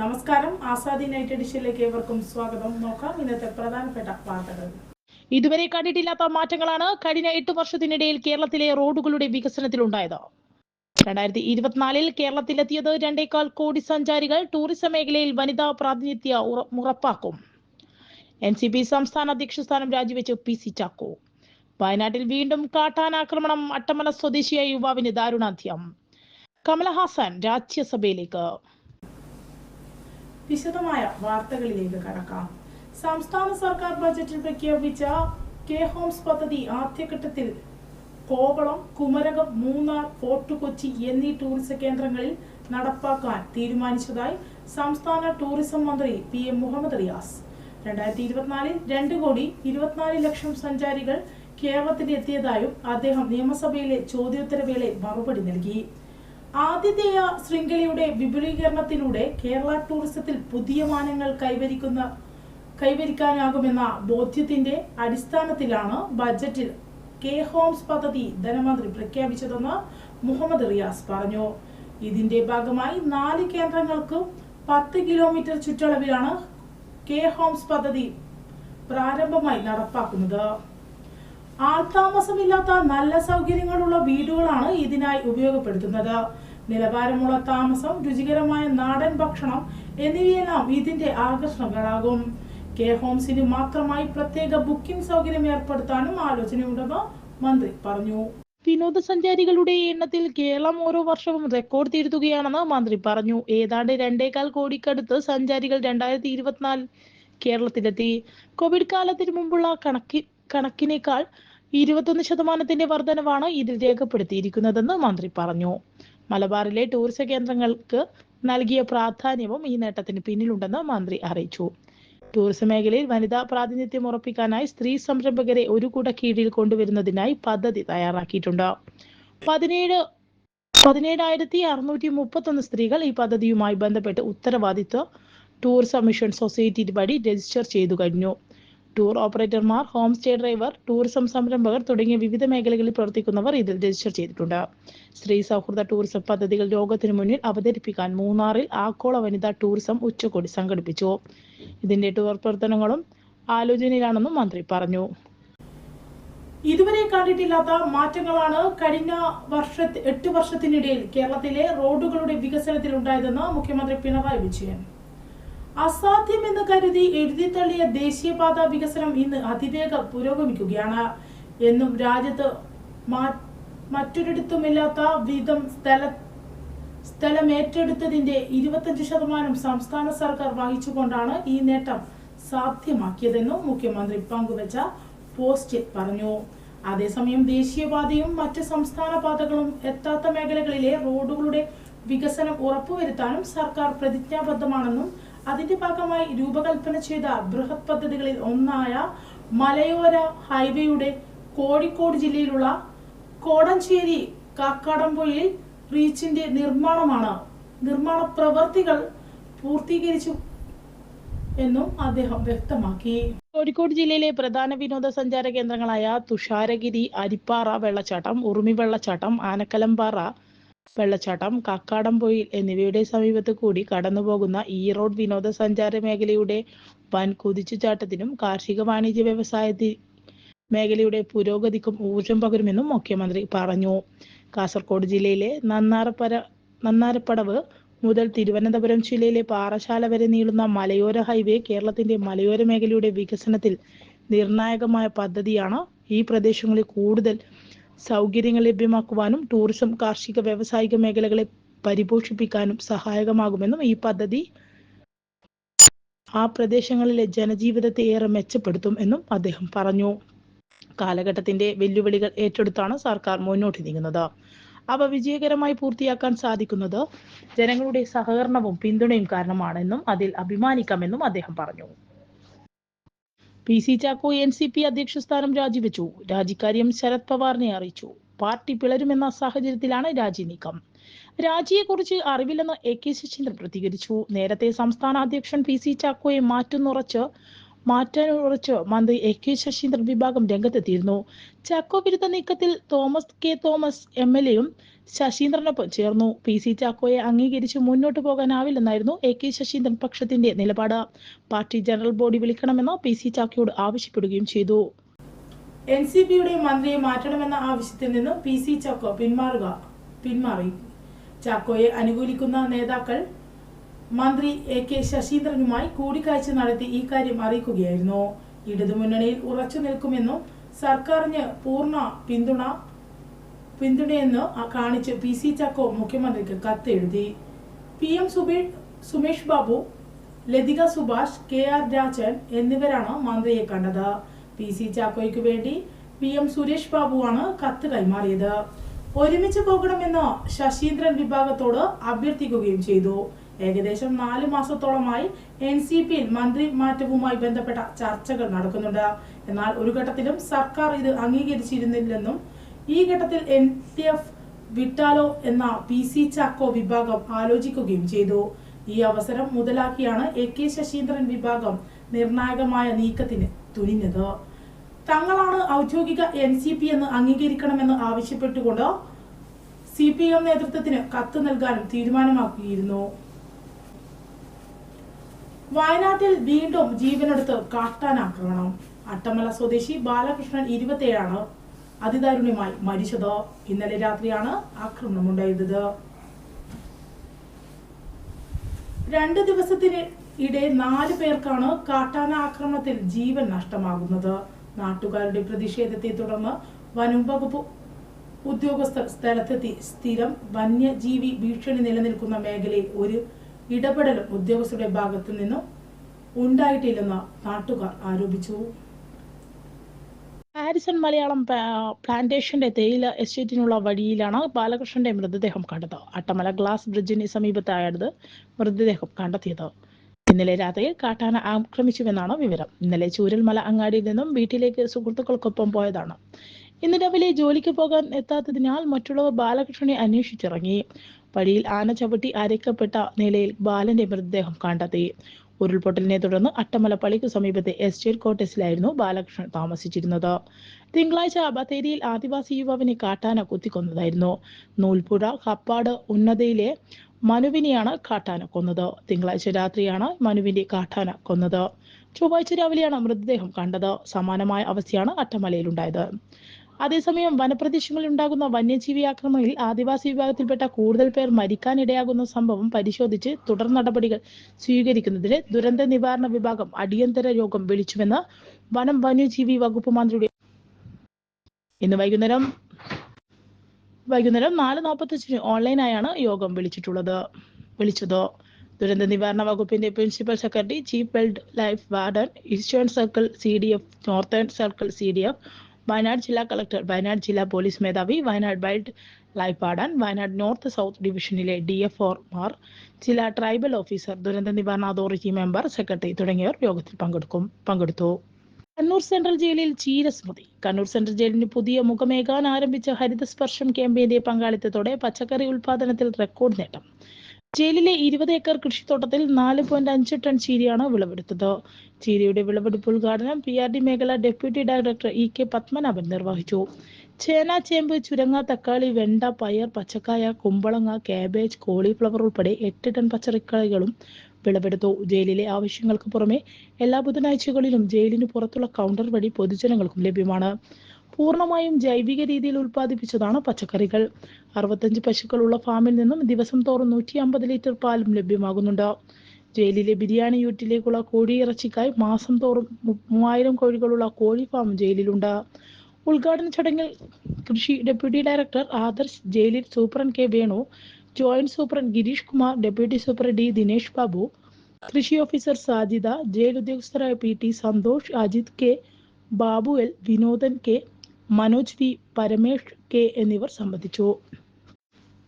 നമസ്കാരം. ആസാദി നൈറ്റ് എഡിഷനിലേക്ക് ഏവർക്കും സ്വാഗതം. നോക്കാം ഇന്നത്തെ പ്രധാനപ്പെട്ട വാർത്തകൾ. ഇതുവരെ കണ്ടിട്ടില്ലാത്ത മാറ്റങ്ങളാണ് കഴിഞ്ഞ എട്ട് വർഷത്തിനിടയിൽ കേരളത്തിലെ റോഡുകളുടെ വികസനത്തിൽ വികസനത്തിലുണ്ടായത്. രണ്ടായിരത്തി ഇരുപത്തിനാലിൽ കേരളത്തിലെത്തിയത് രണ്ടേകാൽ കോടി സഞ്ചാരികൾ ടൂറിസം മേഖലയിൽ വനിതാ പ്രാതിനിധ്യ ഉറപ്പാക്കും. എൻ സി പി സംസ്ഥാന അധ്യക്ഷ സ്ഥാനം രാജിവെച്ച് പി സി ചാക്കോ. വയനാട്ടിൽ വീണ്ടും കാട്ടാനാക്രമണം അട്ടമല സ്വദേശിയായ യുവാവിന് ദാരുണാന്ത്യം. കമലഹാസൻ രാജ്യസഭയിലേക്ക്. വിശദമായ വാർത്തകളിലേക്ക് കടക്കാം. സംസ്ഥാന സർക്കാർ ബജറ്റിൽ പ്രഖ്യാപിച്ച കെ ഹോംസ് പദ്ധതി ആദ്യഘട്ടത്തിൽ കോവളം കുമരകം മൂന്നാർ ഫോർട്ട് കൊച്ചി എന്നീ ടൂറിസം കേന്ദ്രങ്ങളിൽ നടപ്പാക്കാൻ തീരുമാനിച്ചതായി സംസ്ഥാന ടൂറിസം മന്ത്രി പി എം മുഹമ്മദ് റിയാസ്. രണ്ടായിരത്തി ഇരുപത്തിനാലിൽ രണ്ട് കോടി ഇരുപത്തിനാല് ലക്ഷം സഞ്ചാരികൾ കേരളത്തിൽ എത്തിയതായും അദ്ദേഹം നിയമസഭയിലെ ചോദ്യോത്തരവേളയിൽ മറുപടി നൽകി. ആതിഥേയ ശൃംഖലയുടെ വിപുലീകരണത്തിലൂടെ കേരള ടൂറിസത്തിൽ പുതിയ മാനങ്ങൾ കൈവരിക്കുന്ന കൈവരിക്കാനാകുമെന്ന ബോധ്യത്തിന്റെ അടിസ്ഥാനത്തിലാണ് ബജറ്റിൽ കെ ഹോംസ് പദ്ധതി ധനമന്ത്രി പ്രഖ്യാപിച്ചതെന്ന് മുഹമ്മദ് റിയാസ് പറഞ്ഞു. ഇതിന്റെ ഭാഗമായി നാല് കേന്ദ്രങ്ങൾക്കും പത്ത് കിലോമീറ്റർ ചുറ്റളവിലാണ് കെ ഹോംസ് പദ്ധതി പ്രാരംഭമായി നടപ്പാക്കുന്നത്. ആൾതാമസമില്ലാത്ത നല്ല സൗകര്യങ്ങളുള്ള വീടുകളാണ് ഇതിനായി ഉപയോഗപ്പെടുത്തുന്നത്. നിലവാരമുള്ള താമസം രുചികരമായ നാടൻ ഭക്ഷണം എന്നിവയെല്ലാം ഇതിന്റെ ആകർഷണങ്ങളാകും. കെ ഹോംസിന് മാത്രമായി പ്രത്യേക ബുക്കിംഗ് സൗകര്യം ഏർപ്പെടുത്താനും ആലോചനയുണ്ടെന്ന് മന്ത്രി പറഞ്ഞു. വിനോദസഞ്ചാരികളുടെ എണ്ണത്തിൽ കേരളം ഓരോ വർഷവും റെക്കോർഡ് തിരുത്തുകയാണെന്ന് മന്ത്രി പറഞ്ഞു. ഏതാണ്ട് രണ്ടേകാൽ കോടിക്കടുത്ത് സഞ്ചാരികൾ രണ്ടായിരത്തി ഇരുപത്തിനാലിൽ കേരളത്തിലെത്തി. കോവിഡ് കാലത്തിന് മുമ്പുള്ള കണക്കി കണക്കിനേക്കാൾ ഇരുപത്തൊന്ന് ശതമാനത്തിന്റെ വർധനവാണ് ഇതിൽ രേഖപ്പെടുത്തിയിരിക്കുന്നതെന്ന് മന്ത്രി പറഞ്ഞു. മലബാറിലെ ടൂറിസം കേന്ദ്രങ്ങൾക്ക് നൽകിയ പ്രാധാന്യവും ഈ നേട്ടത്തിന് പിന്നിലുണ്ടെന്ന് മന്ത്രി അറിയിച്ചു. ടൂറിസം മേഖലയിൽ വനിതാ പ്രാതിനിധ്യം ഉറപ്പിക്കാനായി സ്ത്രീ സംരംഭകരെ ഒരു കൂട കീഴിൽ കൊണ്ടുവരുന്നതിനായി പദ്ധതി തയ്യാറാക്കിയിട്ടുണ്ട്. പതിനേഴ് പതിനേഴായിരത്തി അറുന്നൂറ്റി മുപ്പത്തൊന്ന് സ്ത്രീകൾ ഈ പദ്ധതിയുമായി ബന്ധപ്പെട്ട് ഉത്തരവാദിത്വ ടൂറിസം മിഷൻ സൊസൈറ്റി വഴി രജിസ്റ്റർ ചെയ്തു കഴിഞ്ഞു. ടൂർ ഓപ്പറേറ്റർമാർ ഹോം സ്റ്റേ ഡ്രൈവർ ടൂറിസം സംരംഭകർ തുടങ്ങിയ വിവിധ മേഖലകളിൽ പ്രവർത്തിക്കുന്നവർ ഇതിൽ രജിസ്റ്റർ ചെയ്തിട്ടുണ്ട്. സ്ത്രീ സൗഹൃദ ടൂറിസം പദ്ധതികൾ ലോകത്തിനു മുന്നിൽ അവതരിപ്പിക്കാൻ മൂന്നാറിൽ ആഗോള വനിതാ ടൂറിസം ഉച്ചകോടി സംഘടിപ്പിച്ചു. ഇതിന്റെ ടൂർ പ്രവർത്തനങ്ങളും ആലോചനയിലാണെന്നും മന്ത്രി പറഞ്ഞു. ഇതുവരെ കണ്ടിട്ടില്ലാത്ത മാറ്റങ്ങളാണ് കഴിഞ്ഞ വർഷ എട്ട് വർഷത്തിനിടയിൽ കേരളത്തിലെ റോഡുകളുടെ വികസനത്തിൽ ഉണ്ടായതെന്ന് മുഖ്യമന്ത്രി പിണറായി വിജയൻ. അസാധ്യമെന്ന് കരുതി എഴുതിത്തള്ളിയ ദേശീയപാത വികസനം ഇന്ന് അതിവേഗം പുരോഗമിക്കുകയാണ് എന്നും രാജ്യത്ത് മറ്റൊരിടത്തുമില്ലാത്ത വിധം സ്ഥല സ്ഥലം ഏറ്റെടുത്തതിന്റെ ഇരുപത്തഞ്ച് ശതമാനം സംസ്ഥാന സർക്കാർ വഹിച്ചുകൊണ്ടാണ് ഈ നേട്ടം സാധ്യമാക്കിയതെന്നും മുഖ്യമന്ത്രി പങ്കുവച്ച പോസ്റ്റിൽ പറഞ്ഞു. അതേസമയം ദേശീയപാതയും മറ്റ് സംസ്ഥാന പാതകളും എത്താത്ത മേഖലകളിലെ റോഡുകളുടെ വികസനം ഉറപ്പുവരുത്താനും സർക്കാർ പ്രതിജ്ഞാബദ്ധമാണെന്നും അതിന്റെ ഭാഗമായി രൂപകൽപ്പന ചെയ്ത ബൃഹത് പദ്ധതികളിൽ ഒന്നായ മലയോര ഹൈവേയുടെ കോഴിക്കോട് ജില്ലയിലുള്ള കോടഞ്ചേരി കാക്കാടംപൊയിൽ റീച്ചിന്റെ നിർമ്മാണമാണ്. നിർമ്മാണ പ്രവർത്തികൾ പൂർത്തീകരിച്ചു എന്നും അദ്ദേഹം വ്യക്തമാക്കി. കോഴിക്കോട് ജില്ലയിലെ പ്രധാന വിനോദസഞ്ചാര കേന്ദ്രങ്ങളായ തുഷാരഗിരി അരിപ്പാറ വെള്ളച്ചാട്ടം ഉറുമി വെള്ളച്ചാട്ടം ആനക്കലമ്പാറ വെള്ളച്ചാട്ടം കക്കാടംപൊയിൽ എന്നിവയുടെ സമീപത്ത് കൂടി കടന്നുപോകുന്ന ഈ റോഡ് വിനോദസഞ്ചാര മേഖലയുടെ വൻ കുതിച്ചുചാട്ടത്തിനും കാർഷിക വാണിജ്യ വ്യവസായത്തി മേഖലയുടെ പുരോഗതിക്കും ഊർജം പകരുമെന്നും മുഖ്യമന്ത്രി പറഞ്ഞു. കാസർഗോഡ് ജില്ലയിലെ നന്നാറപ്പര നന്നാരപ്പടവ് മുതൽ തിരുവനന്തപുരം ജില്ലയിലെ പാറശാല വരെ നീളുന്ന മലയോര ഹൈവേ കേരളത്തിന്റെ മലയോര മേഖലയുടെ വികസനത്തിൽ നിർണായകമായ പദ്ധതിയാണ് ഈ പ്രദേശങ്ങളിൽ കൂടുതൽ സൗകര്യങ്ങൾ ലഭ്യമാക്കുവാനും ടൂറിസം കാർഷിക വ്യവസായിക മേഖലകളെ പരിപോഷിപ്പിക്കാനും സഹായകമാകുമെന്നും ഈ പദ്ധതി ആ പ്രദേശങ്ങളിലെ ജനജീവിതത്തെ ഏറെ മെച്ചപ്പെടുത്തും എന്നും അദ്ദേഹം പറഞ്ഞു. കാലഘട്ടത്തിന്റെ വെല്ലുവിളികൾ ഏറ്റെടുത്താണ് സർക്കാർ മുന്നോട്ട് നീങ്ങുന്നത്. അവ വിജയകരമായി പൂർത്തിയാക്കാൻ സാധിക്കുന്നത് ജനങ്ങളുടെ സഹകരണവും പിന്തുണയും കാരണമാണെന്നും അതിൽ അഭിമാനിക്കാമെന്നും അദ്ദേഹം പറഞ്ഞു. P C Chacko N C P അധ്യക്ഷ സ്ഥാനം രാജിവെച്ചു. രാജിക്കാര്യം ശരത് പവാറിനെ അറിയിച്ചു. പാർട്ടി പിളരുമെന്ന സാഹചര്യത്തിലാണ് രാജി നീക്കം. രാജിയെക്കുറിച്ച് അറിവില്ലെന്ന് എ കെ ശശീന്ദ്രൻ പ്രതികരിച്ചു. നേരത്തെ സംസ്ഥാന അധ്യക്ഷൻ പി സി ചാക്കോയെ മാറ്റുന്നുറച്ച് മാറ്റാനുറച്ച് മന്ത്രി എ കെ ശശീന്ദ്രൻ വിഭാഗം രംഗത്തെത്തിയിരുന്നു. ചാക്കോ വിരുദ്ധ നീക്കത്തിൽ Thomas K Thomas M L എയും ശശീന്ദ്രനൊപ്പം ചേർന്നു. പി സി ചാക്കോയെ അംഗീകരിച്ച് മുന്നോട്ട് പോകാനാവില്ലെന്നായിരുന്നു എ കെ ശശീന്ദ്രൻ പക്ഷത്തിന്റെ നിലപാട്. പാർട്ടി ജനറൽ ബോഡി വിളിക്കണമെന്ന് പി സി ചാക്കോയോട് ആവശ്യപ്പെടുകയും ചെയ്തു. എൻ സി പിയുടെ മന്ത്രിയെ മാറ്റണമെന്ന ആവശ്യത്തിൽ നിന്നും പി സി ചാക്കോ പിന്മാറുക പിന്മാറി. ചാക്കോയെ അനുകൂലിക്കുന്ന നേതാക്കൾ മന്ത്രി എ കെ ശശീന്ദ്രനുമായി കൂടിക്കാഴ്ച നടത്തി ഈ കാര്യം അറിയിക്കുകയായിരുന്നു. ഇടതുമുന്നണിയിൽ ഉറച്ചു നിൽക്കുമെന്നും സർക്കാരിന് പൂർണ പിന്തുണ പിന്തുണയെന്ന് കാണിച്ച് പി സി ചാക്കോ മുഖ്യമന്ത്രിക്ക് കത്തെഴുതി. P M Sumesh Babu Lathika Subhash K R Rajan എന്നിവരാണ് മന്ത്രിയെ കണ്ടത്. പി സി ചാക്കോയ്ക്ക് വേണ്ടി പി എം സുരേഷ് ബാബുവാണ് കത്ത് കൈമാറിയത്. ഒരുമിച്ച് പോകണമെന്ന് ശശീന്ദ്രൻ വിഭാഗത്തോട് അഭ്യർത്ഥിക്കുകയും ചെയ്തു. ഏകദേശം നാല് മാസത്തോളമായി എൻ സി പിയിൽ മന്ത്രി മാറ്റവുമായി ബന്ധപ്പെട്ട ചർച്ചകൾ നടക്കുന്നുണ്ട്. എന്നാൽ ഒരു ഘട്ടത്തിലും സർക്കാർ ഇത് അംഗീകരിച്ചിരുന്നില്ലെന്നും ഈ ഘട്ടത്തിൽ എൻ ഡി എഫ് വിട്ടാലോ എന്ന പി സി ചാക്കോ വിഭാഗം ആലോചിക്കുകയും ചെയ്തു. ഈ അവസരം മുതലാക്കിയാണ് എ കെ ശശീന്ദ്രൻ വിഭാഗം നിർണായകമായ നീക്കത്തിന് തുനിഞ്ഞത്. തങ്ങളാണ് ഔദ്യോഗിക എൻ സി പി എന്ന് അംഗീകരിക്കണമെന്ന് ആവശ്യപ്പെട്ടുകൊണ്ട് സി പി എം നേതൃത്വത്തിന് കത്ത് നൽകാനും തീരുമാനമാക്കിയിരുന്നു. വയനാട്ടിൽ വീണ്ടും ജീവനെടുത്ത് കാട്ടാനാക്രമണം അട്ടമല സ്വദേശി ബാലകൃഷ്ണൻ ഇരുപത്തിയേഴാണ് അതിദാരുണ്യമായി മരിച്ചത്. ഇന്നലെ രാത്രിയാണ് ആക്രമണമുണ്ടായത്. രണ്ട് ദിവസത്തിന് ഇടെ നാല് പേർക്കാണ് കാട്ടാന ആക്രമണത്തിൽ ജീവൻ നഷ്ടമാകുന്നത്. നാട്ടുകാരുടെ പ്രതിഷേധത്തെ തുടർന്ന് വനം വകുപ്പ് ഉദ്യോഗസ്ഥർ സ്ഥലത്തെത്തി. സ്ഥിരം വന്യജീവി ഭീഷണി നിലനിൽക്കുന്ന മേഖലയിൽ ഒരു ഇടപെടലും ഉദ്യോഗസ്ഥരുടെ ഭാഗത്തു നിന്നും ഉണ്ടായിട്ടില്ലെന്ന് നാട്ടുകാർ ആരോപിച്ചു. ഹാരിസൺ മലയാളം പ്ലാന്റേഷന്റെ തേയില എസ്റ്റേറ്റിനുള്ള വഴിയിലാണ് ബാലകൃഷ്ണന്റെ മൃതദേഹം കണ്ടത്. അട്ടമല ഗ്ലാസ് ബ്രിഡ്ജിന് സമീപത്തായത് മൃതദേഹം കണ്ടെത്തിയത്. ഇന്നലെ രാത്രിയിൽ കാട്ടാന ആക്രമിച്ചുവെന്നാണ് വിവരം. ഇന്നലെ ചൂരൽമല അങ്ങാടിയിൽ നിന്നും വീട്ടിലേക്ക് സുഹൃത്തുക്കൾക്കൊപ്പം പോയതാണ്. ഇന്ന് രാവിലെ ജോലിക്ക് പോകാൻ എത്താത്തതിനാൽ മറ്റുള്ളവർ ബാലകൃഷ്ണനെ അന്വേഷിച്ചിറങ്ങി. പടിയിൽ ആന ചവിട്ടി അരയ്ക്കപ്പെട്ട നിലയിൽ ബാലന്റെ മൃതദേഹം കണ്ടെത്തി. ഉരുൾപൊട്ടലിനെ തുടർന്ന് അട്ടമല പള്ളിക്ക് സമീപത്തെ എസ്റ്റേറ്റ് കോട്ടേഴ്സിലായിരുന്നു ബാലകൃഷ്ണൻ താമസിച്ചിരുന്നത്. തിങ്കളാഴ്ച ബത്തേരിയിൽ ആദിവാസി യുവാവിനെ കാട്ടാന കുത്തിക്കൊന്നതായിരുന്നു. നൂൽപ്പുഴ കപ്പാട് ഉന്നതയിലെ മനുവിനെയാണ് കാട്ടാന കൊന്നത്. തിങ്കളാഴ്ച രാത്രിയാണ് മനുവിന്റെ കാട്ടാന കൊന്നത്. ചൊവ്വാഴ്ച രാവിലെയാണ് മൃതദേഹം കണ്ടത്. സമാനമായ അവസ്ഥയാണ് അട്ടമലയിലുണ്ടായത്. അതേസമയം വനപ്രദേശങ്ങളിൽ ഉണ്ടാകുന്ന വന്യജീവി ആക്രമണങ്ങളിൽ ആദിവാസി വിഭാഗത്തിൽപ്പെട്ട കൂടുതൽ പേർ മരിക്കാനിടയാകുന്ന സംഭവം പരിശോധിച്ച് തുടർ നടപടികൾ സ്വീകരിക്കുന്നതിന് ദുരന്ത നിവാരണ വിഭാഗം അടിയന്തര യോഗം വിളിച്ചുവെന്ന് വനം വന്യജീവി വകുപ്പ് മന്ത്രിയുടെ ഇന്ന് വൈകുന്നേരം വൈകുന്നേരം നാല് നാൽപ്പത്തഞ്ചിന് ഓൺലൈനായാണ് യോഗം വിളിച്ചിട്ടുള്ളത്. വിളിച്ചത് ദുരന്ത നിവാരണ വകുപ്പിന്റെ principal secretary chief wildlife warden eastern circle C D F northern circle C D F Wayanad ജില്ലാ കളക്ടർ വയനാട് ജില്ലാ പോലീസ് മേധാവി Wayanad wildlife warden Wayanad north south ഡിവിഷനിലെ ഡി എഫ് ഒമാർ ജില്ലാ ട്രൈബൽ ഓഫീസർ ദുരന്ത നിവാരണ അതോറിറ്റി മെമ്പർ സെക്രട്ടറി തുടങ്ങിയവർ യോഗത്തിൽ പങ്കെടുക്കും പങ്കെടുത്തു. കണ്ണൂർ സെൻട്രൽ ജയിലിൽ ചീരസ്മൃതി കണ്ണൂർ സെൻട്രൽ ജയിലിന് പുതിയ മുഖമേകാൻ ആരംഭിച്ച ഹരിതസ്പർശം ക്യാമ്പയിന്റെ പങ്കാളിത്തത്തോടെ പച്ചക്കറി ഉൽപാദനത്തിൽ റെക്കോർഡ് നേട്ടം. ജയിലിലെ ഇരുപത് ഏക്കർ കൃഷിത്തോട്ടത്തിൽ നാല് പോയിന്റ് അഞ്ച് ടൺ ചീരയാണ് വിളവെടുത്തത്. ചീരയുടെ വിളവെടുപ്പ് ഉദ്ഘാടനം പി ആർ ഡി മേഖല deputy director E K Padmanabhan നിർവഹിച്ചു. ചേന ചേമ്പ് ചുരങ്ങ തക്കാളി വെണ്ട പയർ പച്ചക്കായ കുമ്പളങ്ങ കാബേജ് കോളിഫ്ലവർ ഉൾപ്പെടെ എട്ട് ടൺ പച്ചക്കറികളും വിളവെടുത്തു. ജയിലിലെ ആവശ്യങ്ങൾക്ക് പുറമെ എല്ലാ ബുധനാഴ്ചകളിലും ജയിലിന് പുറത്തുള്ള കൗണ്ടർ വഴി പൊതുജനങ്ങൾക്കും ലഭ്യമാണ്. പൂർണമായും ജൈവിക രീതിയിൽ ഉൽപ്പാദിപ്പിച്ചതാണ് പച്ചക്കറികൾ. അറുപത്തഞ്ച് പശുക്കളുള്ള ഫാമിൽ നിന്നും ദിവസം തോറും നൂറ്റി അമ്പത് ലിറ്റർ പാലും ലഭ്യമാകുന്നുണ്ട്. ജയിലിലെ ബിരിയാണി യൂട്ടിലേക്കുള്ള കോഴിയിറച്ചിക്കായി മാസം തോറും മൂവായിരം കോഴികളുള്ള കോഴി ഫാം ജയിലിലുണ്ട്. ഉദ്ഘാടന ചടങ്ങിൽ കൃഷി ഡെപ്യൂട്ടി ഡയറക്ടർ ആദർശ് ജയിലിൽ superintendent K Venu joint superintendent Girish Kumar deputy superintendent D Dinesh Babu കൃഷി ഓഫീസർ സാജിദ ജയിൽ ഉദ്യോഗസ്ഥരായ P T Santhosh Ajith K Babu L Vinodan K Manoj V Paramesh K എന്നിവർ സംബന്ധിച്ചു.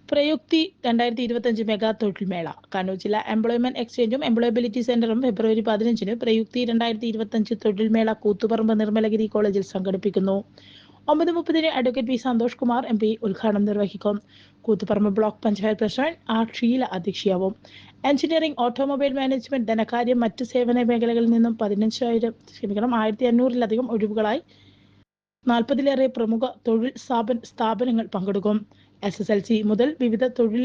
പ്രയുക്തി രണ്ടായിരത്തി ഇരുപത്തഞ്ച് മെഗാ തൊഴിൽമേള കണ്ണൂർ ജില്ലാ എംപ്ലോയ്മെന്റ് എക്സ്ചേഞ്ചും എംപ്ലോയബിലിറ്റി സെന്ററും ഫെബ്രുവരി പതിനഞ്ചിന് പ്രയുക്തി രണ്ടായിരത്തി ഇരുപത്തഞ്ച് തൊഴിൽമേള കൂത്തുപറമ്പ് നിർമ്മലഗിരി കോളേജിൽ സംഘടിപ്പിക്കുന്നു. ഒമ്പത് മുപ്പതിന് advocate P Santhosh Kumar M P ഉദ്ഘാടനം നിർവഹിക്കും. Koothuparamba block panchayat president R Sheela അധ്യക്ഷയാവും. Engineering automobile management ധനകാര്യം മറ്റ് സേവന മേഖലകളിൽ നിന്നും പതിനഞ്ചായിരം ക്ഷമിക്കണം ആയിരത്തി അഞ്ഞൂറിലധികം ഒഴിവുകളായി നാൽപ്പതിലേറെ പ്രമുഖ തൊഴിൽ സ്ഥാപന സ്ഥാപനങ്ങൾ പങ്കെടുക്കും. എസ് എസ് എൽ സി മുതൽ വിവിധ തൊഴിൽ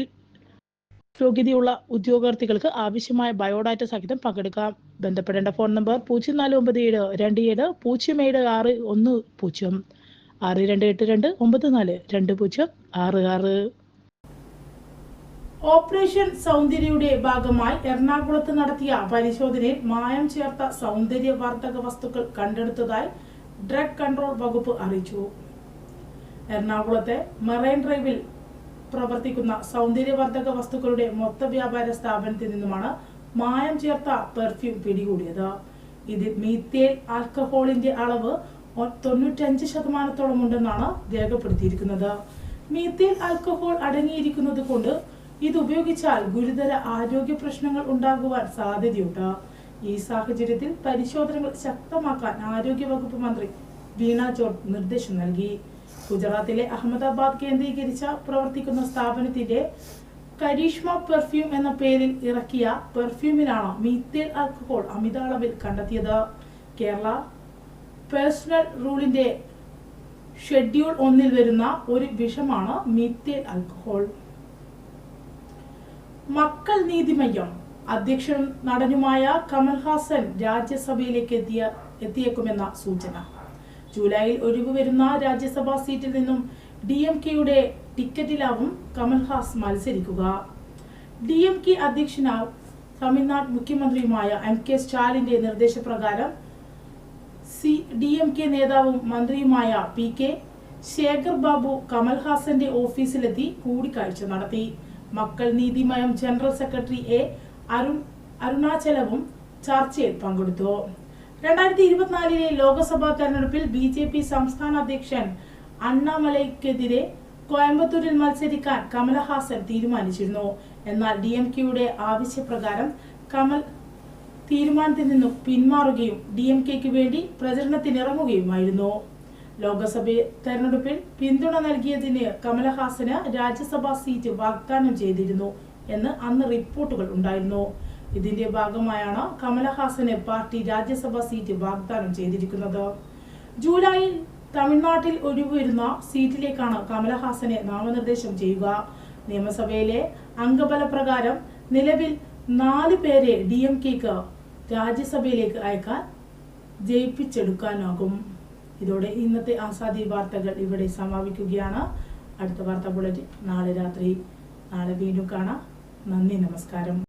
യോഗ്യതയുള്ള ഉദ്യോഗാർത്ഥികൾക്ക് ആവശ്യമായ ബയോഡാറ്റ സഹിതം പങ്കെടുക്കാം. ബന്ധപ്പെടേണ്ട ഫോൺ നമ്പർ പൂജ്യം നാല് ഒമ്പത് ഏഴ് രണ്ട് ഏഴ് പൂജ്യം ഏഴ് ആറ് ഒന്ന് പൂജ്യം. ആറ് രണ്ട് എട്ട് രണ്ട് ഒമ്പത് നാല് രണ്ട് പൂജ്യം ആറ് ആറ്. ഓപ്പറേഷൻ സൗന്ദര്യയുടെ ഭാഗമായി എറണാകുളത്ത് നടത്തിയ പരിശോധനയിൽ മായം ചേർത്ത സൗന്ദര്യവർദ്ധക വസ്തുക്കൾ കണ്ടെടുത്തതായി ഡ്രഗ് കൺട്രോൾ വകുപ്പ് അറിയിച്ചു. എറണാകുളത്തെ മറൈൻ ഡ്രൈവിൽ പ്രവർത്തിക്കുന്ന സൗന്ദര്യവർദ്ധക വസ്തുക്കളുടെ മൊത്ത വ്യാപാര സ്ഥാപനത്തിൽ നിന്നുമാണ് മായം ചേർത്ത പെർഫ്യൂം പിടികൂടിയത്. ഇതിൽ മീത്തേൽ ആൽക്കഹോളിന്റെ അളവ് തൊണ്ണൂറ്റഞ്ച് ശതമാനത്തോളം ഉണ്ടെന്നാണ് രേഖപ്പെടുത്തിയിരിക്കുന്നത്. മീത്തേൽ ആൽക്കഹോൾ അടങ്ങിയിരിക്കുന്നത് കൊണ്ട് ഇത് ഉപയോഗിച്ചാൽ ഗുരുതര ആരോഗ്യ പ്രശ്നങ്ങൾ ഉണ്ടാകുവാൻ സാധ്യതയുണ്ട്. ഈ സാഹചര്യത്തിൽ പരിശോധനകൾ ശക്തമാക്കാൻ ആരോഗ്യ വകുപ്പ് മന്ത്രി വീണ ജോർജ് നിർദ്ദേശം നൽകി. ഗുജറാത്തിലെ അഹമ്മദാബാദ് കേന്ദ്രീകരിച്ച പ്രവർത്തിക്കുന്ന സ്ഥാപനത്തിന്റെ കരീഷ്മ പെർഫ്യൂം എന്ന പേരിൽ ഇറക്കിയ പെർഫ്യൂമിലാണ് മീത്തേൽ ആൽക്കഹോൾ അമിത അളവിൽ കണ്ടെത്തിയത്. കേരള പേഴ്സണൽ റൂളിന്റെ ഷെഡ്യൂൾ ഒന്നിൽ വരുന്ന ഒരു വിഷമാണ് മീത്തേൽ ആൽക്കഹോൾ. മക്കൾ നീതിമയ്യം അധ്യക്ഷനും നടനുമായ കമൽഹാസൻ രാജ്യസഭയിലേക്ക് എത്തിയ എത്തിയേക്കുമെന്ന സൂചന. ജൂലൈയിൽ ഒഴിവ് വരുന്ന രാജ്യസഭാ സീറ്റിൽ നിന്നും ഡി എം കെയുടെ ടിക്കറ്റിലാവും കമൽഹാസ് മത്സരിക്കുക. ഡി എം കെ അധ്യക്ഷനാവും തമിഴ്നാട് മുഖ്യമന്ത്രിയുമായ എം കെ സ്റ്റാലിന്റെ നിർദ്ദേശപ്രകാരം സി ഡി എം കെ നേതാവും മന്ത്രിയുമായ പി കെ ശേഖർ ബാബു കമൽഹാസന്റെ ഓഫീസിലെത്തി കൂടിക്കാഴ്ച നടത്തി. Makkal Needhi Maiam general secretary A Arun അരുണാചലവും ചർച്ചയിൽ പങ്കെടുത്തു. രണ്ടായിരത്തി ഇരുപത്തിനാലിലെ ലോക്സഭാ തെരഞ്ഞെടുപ്പിൽ ബി ജെ പി സംസ്ഥാന അധ്യക്ഷൻ അണ്ണാമലയ്ക്കെതിരെ കോയമ്പത്തൂരിൽ മത്സരിക്കാൻ കമലഹാസൻ തീരുമാനിച്ചിരുന്നു. എന്നാൽ ഡി എം കെയുടെ ആവശ്യപ്രകാരം കമൽ തീരുമാനത്തിൽ നിന്നും പിന്മാറുകയും ഡി എം കെക്ക് വേണ്ടി പ്രചരണത്തിനിറങ്ങുകയുമായിരുന്നു. ലോക്സഭ തെരഞ്ഞെടുപ്പിൽ പിന്തുണ നൽകിയതിന് കമലഹാസന് രാജ്യസഭാ സീറ്റ് വാഗ്ദാനം ചെയ്തിരുന്നു. എന്ന് അന്ന് റിപ്പോർട്ടുകൾ ഉണ്ടായിരുന്നു. ഇതിന്റെ ഭാഗമായാണ് കമലഹാസന് പാർട്ടി രാജ്യസഭാ സീറ്റ് വാഗ്ദാനം ചെയ്തിരിക്കുന്നത്. ജൂലൈയിൽ തമിഴ്നാട്ടിൽ ഒഴിവുവരുന്ന സീറ്റിലേക്കാണ് കമലഹാസനെ നാമനിർദ്ദേശം ചെയ്യുക. നിയമസഭയിലെ അംഗബല പ്രകാരം നിലവിൽ നാല് പേരെ ഡി എം കെക്ക് രാജ്യസഭയിലേക്ക് അയക്കാൻ ജയിപ്പിച്ചെടുക്കാനാകും. ഇതോടെ ഇന്നത്തെ ആസാദി വാർത്തകൾ ഇവിടെ സമാപിക്കുകയാണ്. അടുത്ത വാർത്താ ബുള്ളറ്റിൻ നാളെ രാത്രി. നാളെ വീണ്ടും കാണാം. നന്ദി നമസ്കാരം.